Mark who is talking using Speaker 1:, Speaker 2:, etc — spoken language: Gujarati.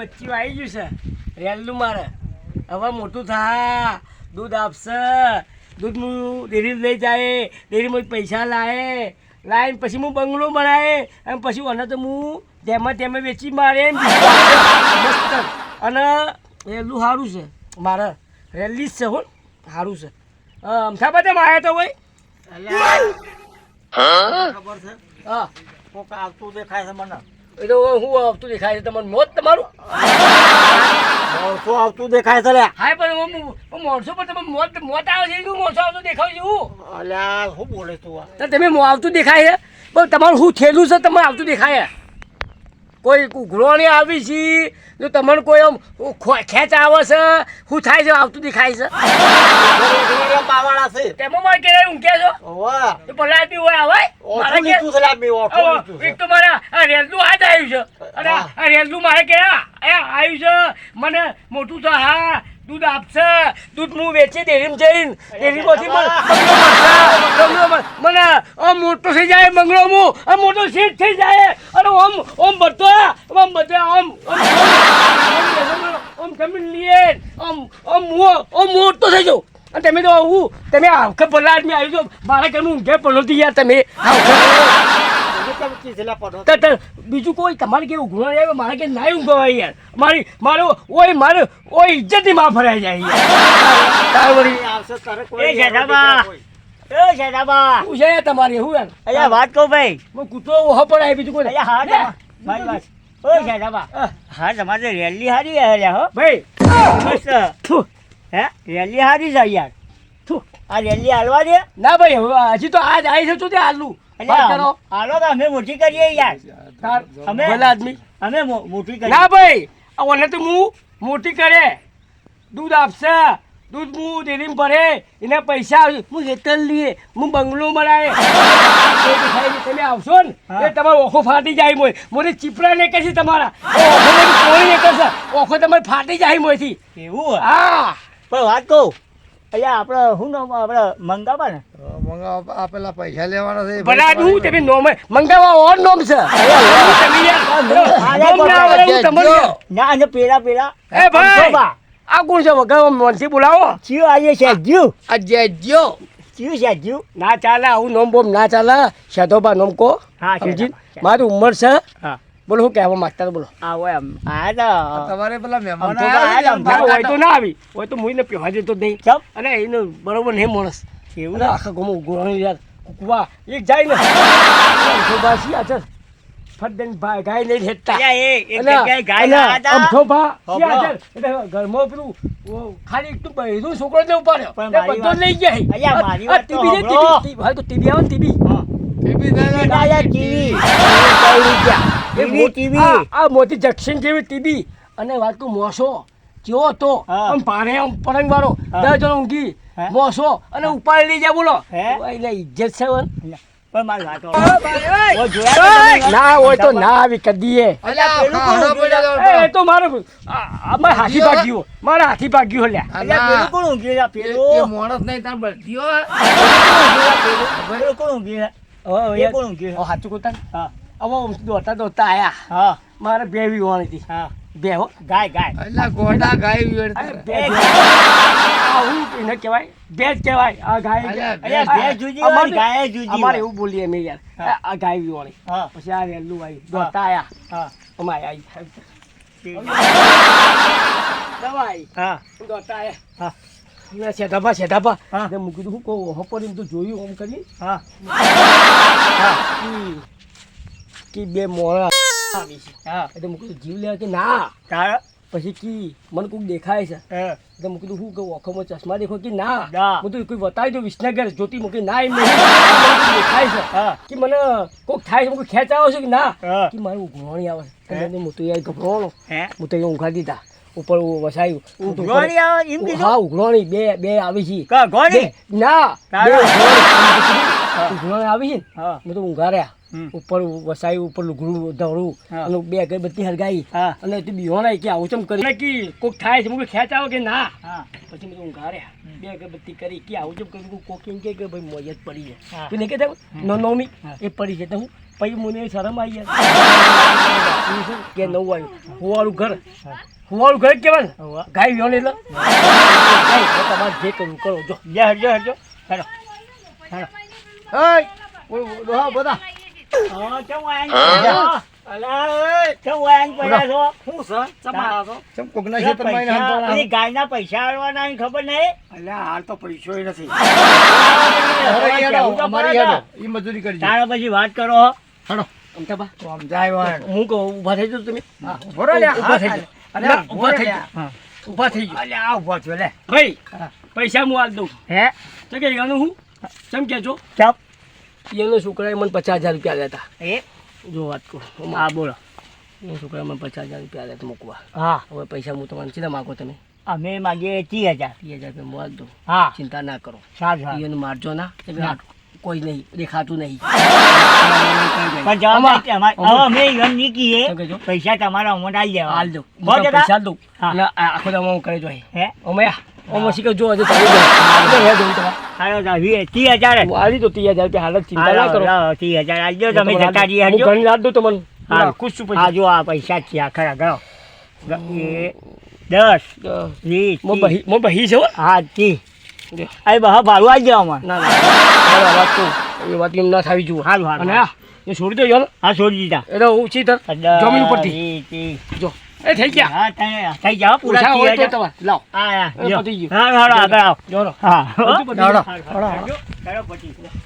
Speaker 1: આવી ગયું છે. રેલનું મારે. હવે મોટું થા. દૂધ આપશે. દૂધ હું ડેરી લઈ જાય. ડેરીમાં પૈસા લાવે લાવીને પછી હું બંગલો બનાવે અને પછી અને તો હું તેમાં તેમાં વેચી મારે અને રેલું સારું છે. મારે રેલી જ છે હો. સારું છે. અમથાબા તેમ આવ્યા તો ભાઈ
Speaker 2: ખબર છે?
Speaker 1: હા.
Speaker 2: કોક આવતું દેખાય છે મને.
Speaker 1: એ તો હું આવતું દેખાય છે તમારું મોત તમારું.
Speaker 2: શું આવતું દેખાય છે લે.
Speaker 1: હા પણ હું હું મોણસો તમે મોત મોત આવે છે મોણસો આવતું દેખાવ છે
Speaker 2: અલ્યા શું બોલે તું
Speaker 1: તો તમે મો- આવતું દેખાય છે પણ તમારું શું થયેલું છે તમારે આવતું દેખાય કોઈ ઉઘરોણી આવી છે જો તમને કોઈ આમ ખેંચ આવે છે શું થાય છે આવતું દેખાય છે?
Speaker 2: પાવાળા છે.
Speaker 1: તેમાં મારે કે ઊંઘે છો?
Speaker 2: ઓવા
Speaker 1: તો પલાતી હોય આવે મારે કે
Speaker 2: લે મેં ઓઠું લીધું
Speaker 1: એક તો મારા આ રેલનું હાથ આવ્યું છે. અને. આ રેલનું મારે કે આ આવ્યું છે. મને મોટું તો હા દૂધ આપશે. દૂધ હું વેચી ડેરીમાં જઈને. ડેરીમાંથી મને આમ મોટો થઈ જાય બંગલો હું આમ મોટો સીટ થઈ જાય. અને ઓમ ઓમ બધો આમ બધા આમ આમ જમીન લઈએ. આમ આમ હું આમ મોટો થઈ જાઉં. તમે તો આવું તમે આખે પલાટ મેં આવી જાઓ. મારા ઘરનું ઊંઘે પલોતી યાર તમે. બીજું કોઈ તમારે કેવું ગુણ આવે મારે કે ના ઊંઘવા યાર. મારી મારો ઓય મારે ઓય ઇજ્જતમાં ફરાઈ જાય યાર. તાર વળી.
Speaker 2: આવશે તારે કોઈ
Speaker 3: એ શેઠાબા.
Speaker 1: શું છે યાર તમારે યાર?
Speaker 3: અહીંયા વાત કહું ભાઈ.
Speaker 1: હું કૂતરો ઓહો પડાય બીજું કોઈ
Speaker 3: હા
Speaker 1: લે.
Speaker 3: વાત. ઓ શેઠાબા.
Speaker 1: હા,
Speaker 3: હા તમારે રેલી હારી હો.
Speaker 1: ભાઈ.
Speaker 3: મસ્ત. હે રેલી હારી જાય યાર.
Speaker 1: થુ.
Speaker 3: આ રેલી હાલવા દે.
Speaker 1: ના ભાઈ હવે હજી તો આજ આવી છે તું તે હાલું કરો.
Speaker 3: હાલો તો અમે મોટી કરીએ યાર. અમે-
Speaker 1: ભલા આદમી.
Speaker 3: અમે મોટી કરીએ.
Speaker 1: ના ભાઈ ઓને તો હું મોટી કરે. દૂધ આપશે. દૂધ હું ડેરીમાં ભરે. એના પૈસા આવશે હું હેતલ લઈએ. હું બંગલો બનાવે. તમે આવશો ને. એ તમારો ઓખો ફાટી જાય મોય. મોરે ચીપડા ને છે તમારા? ઓખો ને કશે ઓખો તમારે ફાટી જાય મોયથી.
Speaker 3: એવું
Speaker 1: હા.
Speaker 3: પણ વાત કહું અહીંયા આપણે શું નામ આપણે મંગાવા ને
Speaker 2: મંગાવા આ પેલા પૈસા લેવાના છે
Speaker 1: ભલા હું તમે નોમ મંગાવા ઓર નોમ છે ના
Speaker 3: અને પેલા પેલા
Speaker 1: એ ભાઈ આ કોણ છે વગર મનથી બોલાવો
Speaker 3: જીવ આજે છે
Speaker 1: જીવ
Speaker 3: આજે જીવ જીવ છે જીવ
Speaker 1: ના ચાલે આવું નોમ બોમ ના ચાલે શેધોબા નોમ કો
Speaker 3: હા,
Speaker 1: સમજી. મારી ઉંમર છે
Speaker 3: હા
Speaker 1: બોલો શું કહેવા માંગતા બોલો.
Speaker 3: આ હોય આમ આ તો
Speaker 2: તમારે પેલા મહેમાન
Speaker 1: હોય તો ના આવી. હોય તો મુઈને પીવા જતો નહીં. અને એનો બરોબર નહીં માણસ.
Speaker 3: એવું
Speaker 1: ના? આખા ગમો ગોળણી યાર કુકવા. એક જાય ને. ગાય નહીં
Speaker 3: ના.
Speaker 1: છે. એટલે ઘરમાં પેલું ખાલી એક તો બહેરું છોકરો બધો લઈ ગયા
Speaker 3: અલ્યા, મારી વાત તો
Speaker 1: આવે ને
Speaker 3: ના, ટીવી. TV, TV.
Speaker 1: આ- આ મોટી જંક્શન જેવી ટીબી અને વાત કહું મોસો જેવો
Speaker 3: તો
Speaker 1: આમ ભારે આમ પરંગ વાળો દસ જણ ઊંઘી. મોસો. અને ઉપાડી લઈ જાય બોલો. એટલે ઇજ્જત છે
Speaker 3: મારી?
Speaker 1: ના હોય તો ના આવી કદીએ. એ તો મારે આ- આ હાથી ભાગ્યું. મારા હાથી ભાગ્યું લ્યા.
Speaker 3: અલ્યા, કોણ ઊંઘ્યું છે? પેલું?
Speaker 2: નહીં તાર બળતીઓ
Speaker 3: કોણ ઊંઘ્યું કોણ ઊંઘ્યું છે?
Speaker 1: કોતા
Speaker 3: હા,
Speaker 1: હવે દોડતા દોડતા આયા.
Speaker 3: હા,
Speaker 1: મારે બે વીવાની હતી.
Speaker 3: હા.
Speaker 1: બે હો.
Speaker 3: ગાય, ગાય.
Speaker 2: એટલે ગોડા ગાય
Speaker 1: બે
Speaker 3: એ
Speaker 1: એને કહેવાય. બે જ કહેવાય. આ ગાય
Speaker 2: અલ્યા,
Speaker 1: અમારે-
Speaker 3: ગાય જુદી
Speaker 1: અમારે એવું બોલીએ અમે યાર.
Speaker 3: હા.
Speaker 1: આ- ગાય વિવાણી
Speaker 3: હા,
Speaker 1: પછી આ રેલું આવી. દોડતા આયા.
Speaker 3: હા.
Speaker 1: અમારે આવી.
Speaker 3: હા,
Speaker 1: દોડતા આયા.
Speaker 3: હા.
Speaker 1: મેં શેઠાપા શેઠાપા
Speaker 3: હા.
Speaker 1: મૂકી દીધું કહું હપોરી તો જોયું આમ કરી?
Speaker 3: હા.
Speaker 1: કી- બે મોરા. આવી છે
Speaker 3: હા.
Speaker 1: એટલે મૂકી દીધું જીવ લેવા કે ના?
Speaker 3: તારા?
Speaker 1: પછી કી મને કોઈક દેખાય છે. એટલે મૂકી દીધું શું કહું? આંખોમાં ચશ્મા દેખો કે ના. હું તો કોઈ બતાવી દો વિસનગર જ્યોતિ મૂકી ના એમ દેખાય છે. કે મને કોઈક થાય છે મને ખેંચ આવે છે કે ના. કે મારું ઊંઘવાણી આવે છે.
Speaker 3: હે?
Speaker 1: તો યાર ગભરાણો
Speaker 3: હું?
Speaker 1: તો ઊંઘા દીધા. ઉપર વસાયું. હું
Speaker 3: આવે એમ કીધું?
Speaker 1: ઉઘરાણી બે બે આવી છે. ના ઉઘરાણી આવી છે ને. મેં તો ઊંઘા રહ્યા ઉપર વસાયું ઉપર લુગડું ધવળું. અને બે અગરબત્તી હરગાઈ
Speaker 3: હા.
Speaker 1: અને તે બિહોણાય કે આવું ચમ કરી. કે કોક થાય છે મુકે ખેંચ આવે કે ના? પછી મેં તો ઊંઘા રહ્યા બે અગરબત્તી કરી કે આવું ચમ કરી કોક એમ કે ભાઈ મોજ પડી છે. તું નહીં કહેતા નો નવમી એ પડી છે. તો હું પછી મને શરમ આવી ગયા કે નવું આવ્યું. હોવાળું ઘર. હોવાળું ઘર ને?
Speaker 3: હોવે.
Speaker 1: ગાય વ્યો એટલે તમારે જે કરવું કરો જો.
Speaker 3: હરજો હરજો હેડો. હેડો.
Speaker 2: એય, đồ
Speaker 3: hộp
Speaker 2: bớt à?
Speaker 3: Ờ,
Speaker 2: trong
Speaker 3: anh. ગાયના પૈસા આલવાના ખબર નહીં?
Speaker 1: અલ્યા હાલ તો પૈસો નથી.
Speaker 2: મજૂરી.
Speaker 3: તારા પછી વાત કરો
Speaker 2: હેડો.
Speaker 1: હું કહું ઊભા થઈ જાઓ તમે. ઊભા ઊભો થઈ ઊભો થઈ જાઓ.
Speaker 2: અલ્યા, આ ઊભો થયો, લે.
Speaker 1: ભાઈ પૈસા હું આલ દઉં.
Speaker 3: હે?
Speaker 1: તો કે હું? ચમ કે છો?
Speaker 3: ચપ
Speaker 1: એનો છોકરાએ મને પચાસ હજાર રૂપિયા લેતા
Speaker 3: એ?
Speaker 1: જો વાત કહું
Speaker 3: હા બોલો.
Speaker 1: એનો છોકરાએ મને પચાસ હજાર રૂપિયા લેતા મૂકવા.
Speaker 3: હા.
Speaker 1: હવે પૈસા હું તમારે ચીના માગો તમે.
Speaker 3: અમે માગીએ ત્રીસ હજાર.
Speaker 1: ત્રીસ હજાર રૂપિયા આલ દઉં
Speaker 3: હા.
Speaker 1: ચિંતા ના કરો.
Speaker 3: સારું
Speaker 1: એને મારજો ના.
Speaker 3: ના.
Speaker 1: કોઈ નહીં દેખાતું નહીં.
Speaker 3: પણ જવાબ અમે એમ નીકળીએ
Speaker 1: શું
Speaker 3: પૈસા તમારા અમોન્ટ આવી જાય
Speaker 1: હાલ
Speaker 3: જગા?
Speaker 1: પૈસા દઉં આખો હું કરી જોઈએ
Speaker 3: હે?
Speaker 1: અમે અમે શીખે જો હજુ તમે હે. તમારે.
Speaker 3: હાલો તો વીસ ત્રીસ હજાર
Speaker 1: આલી દઉં ત્રીસ હજાર રૂપિયા હાલ ચિંતા ના કરો.
Speaker 3: ત્રીસ હજાર આલજો તમે જતા
Speaker 1: હાલ હું ઘણી રાત દઉં તમને
Speaker 3: હાલો.
Speaker 1: ખુશ છું
Speaker 3: આ જો આ પૈસા છે આ ખરા ગણો. દસ વીસ
Speaker 1: મો બહી છે હા.
Speaker 3: આ બહા ભાડું આવી જાવ અમારે
Speaker 1: ના ના. વાત તો એ વાત એમ ના થવી જુઓ.
Speaker 3: હારું,
Speaker 1: અને હા એ છોડી દો યાર
Speaker 3: હા છોડી દીધા.
Speaker 1: એટલે હું ચીતર જમીન ઉપરથી. જો. એ થઈ ગયા.
Speaker 3: હા થઈ જાઓ પૂરા
Speaker 1: તો
Speaker 3: હજાર.
Speaker 1: તમારે. લાવ.
Speaker 3: હા, હા,
Speaker 1: ગયું.
Speaker 3: હારું, આગળ આવો
Speaker 1: જોરો
Speaker 3: હા
Speaker 1: બધું પતી ગયું.